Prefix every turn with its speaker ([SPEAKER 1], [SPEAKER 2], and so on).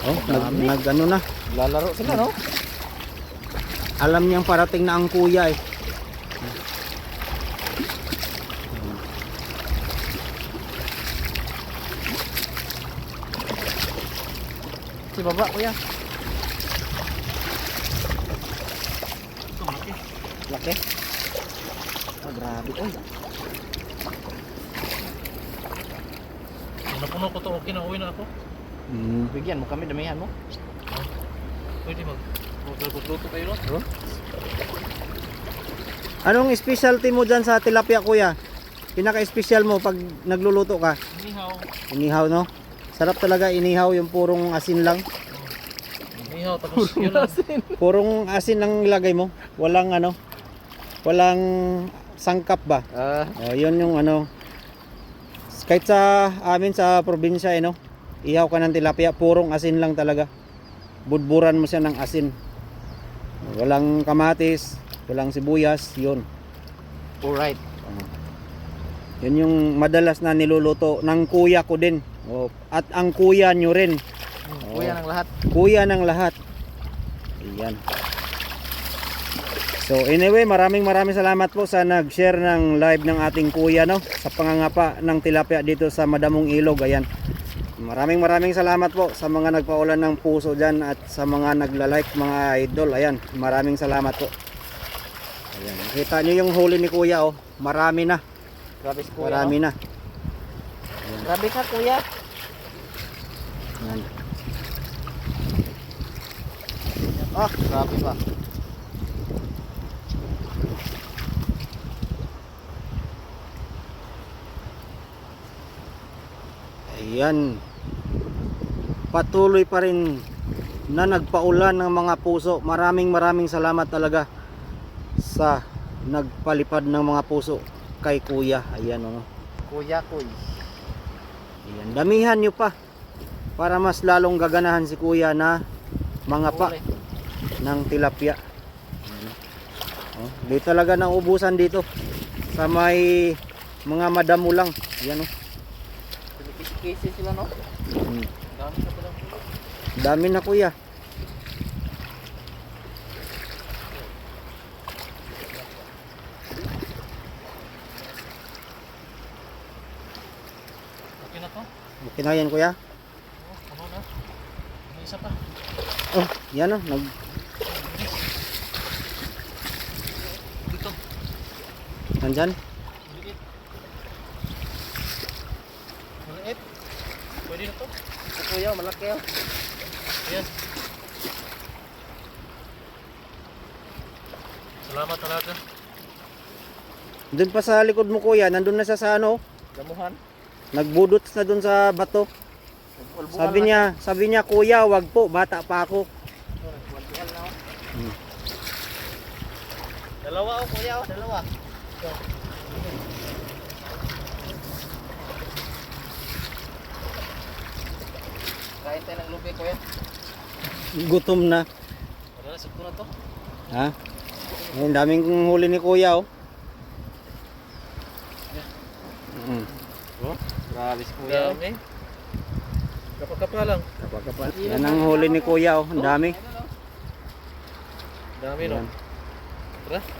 [SPEAKER 1] Nag ano na.
[SPEAKER 2] Lalaro sila, no?
[SPEAKER 1] Alam niyang parating na ang kuya eh.
[SPEAKER 2] Si baba, kuya.
[SPEAKER 3] Ito, malaki.
[SPEAKER 2] Laki. Ah, grabe. Uy,
[SPEAKER 3] Napuno ko to, okay na, uwi na ako.
[SPEAKER 1] Mm.
[SPEAKER 2] bigyan mo kami, damihan mo.
[SPEAKER 3] Pwede mag... Magluto kayo, no?
[SPEAKER 1] Anong specialty mo dyan sa tilapia kuya? Pinaka-special mo pag nagluluto ka?
[SPEAKER 3] Inihaw.
[SPEAKER 1] Inihaw no? Sarap talaga inihaw yung purong asin lang.
[SPEAKER 3] Inihaw, tapos yun lang.
[SPEAKER 1] Purong asin lang ilagay mo. Walang ano, walang sangkap ba?
[SPEAKER 2] Ah,
[SPEAKER 1] Oh, yun yung ano. Kahit sa amin sa probinsya eh no. Ihaw ka ng tilapia, purong asin lang talaga. Budburan mo siya ng asin. Walang kamatis, walang sibuyas, yun.
[SPEAKER 2] alright.
[SPEAKER 1] Yun yung madalas na niluluto ng kuya ko din. Oh, at ang kuya nyo rin.
[SPEAKER 2] Hmm, Kuya ng lahat.
[SPEAKER 1] Kuya ng lahat. Ayan. So anyway, maraming maraming salamat po sa nag-share ng live ng ating kuya no sa pangangapa ng tilapia dito sa Madamong Ilog. Ayan. Maraming maraming salamat po sa mga nagpaulan ng puso diyan at sa mga nagla-like mga idol. Ayan, maraming salamat po. Ayan. Kita niyo yung huli ni kuya oh. Marami na.
[SPEAKER 2] Grabe si kuya.
[SPEAKER 1] Marami
[SPEAKER 2] no?
[SPEAKER 1] na.
[SPEAKER 2] Grabe ka, kuya.
[SPEAKER 1] Ayan.
[SPEAKER 2] Ah, grabe ba?
[SPEAKER 1] Ayan. Patuloy pa rin na nagpaulan ng mga puso. Maraming maraming salamat talaga sa nagpalipad ng mga puso kay Kuya. Ayan oh.
[SPEAKER 2] Kuya, kuy.
[SPEAKER 1] Ayan. Damihan nyo pa para mas lalong gaganahan si Kuya na mga pa ng tilapia. Ayan, oh. Di talaga nang ubusan dito sa may mga madamo lang. Ayan oh.
[SPEAKER 2] Pinipisi-kisi sila, no?
[SPEAKER 1] Hmm.
[SPEAKER 3] Dami na
[SPEAKER 1] Kuya.
[SPEAKER 3] Okay na to?
[SPEAKER 1] Okay na yan Kuya.
[SPEAKER 3] Oh, puno na. May isa pa.
[SPEAKER 1] Oh, yan oh, nag
[SPEAKER 3] Dito.
[SPEAKER 1] nandyan.
[SPEAKER 3] Maliit. Maliit. Pwede na to?
[SPEAKER 2] Kuya, malaki, oh.
[SPEAKER 3] Ayan. Salamat talaga.
[SPEAKER 1] Doon pa sa likod mo kuya, nandun na siya sa ano,
[SPEAKER 2] Damuhan.
[SPEAKER 1] nagbudot na doon sa bato.
[SPEAKER 2] Nagpulbuhan
[SPEAKER 1] Sabi
[SPEAKER 2] lang.
[SPEAKER 1] niya, sabi niya kuya, wag po, bata pa ako.
[SPEAKER 2] Nagpulbuhan na, oh. Dalawa, oh, kuya, oh. Dalawa. Kain tayo ng lupi, kuya.
[SPEAKER 1] Gutom na.
[SPEAKER 3] Wala na, sakto na to.
[SPEAKER 1] Ha? Ayun, daming huli ni kuya oh. Mm.
[SPEAKER 2] Grabe si kuya. oh.
[SPEAKER 3] Dami. Kapag-kapa lang.
[SPEAKER 1] Kapag-kapal. Yan ang huli ni kuya oh, ang dami.
[SPEAKER 3] Dami no.
[SPEAKER 1] Yan.
[SPEAKER 3] Tara.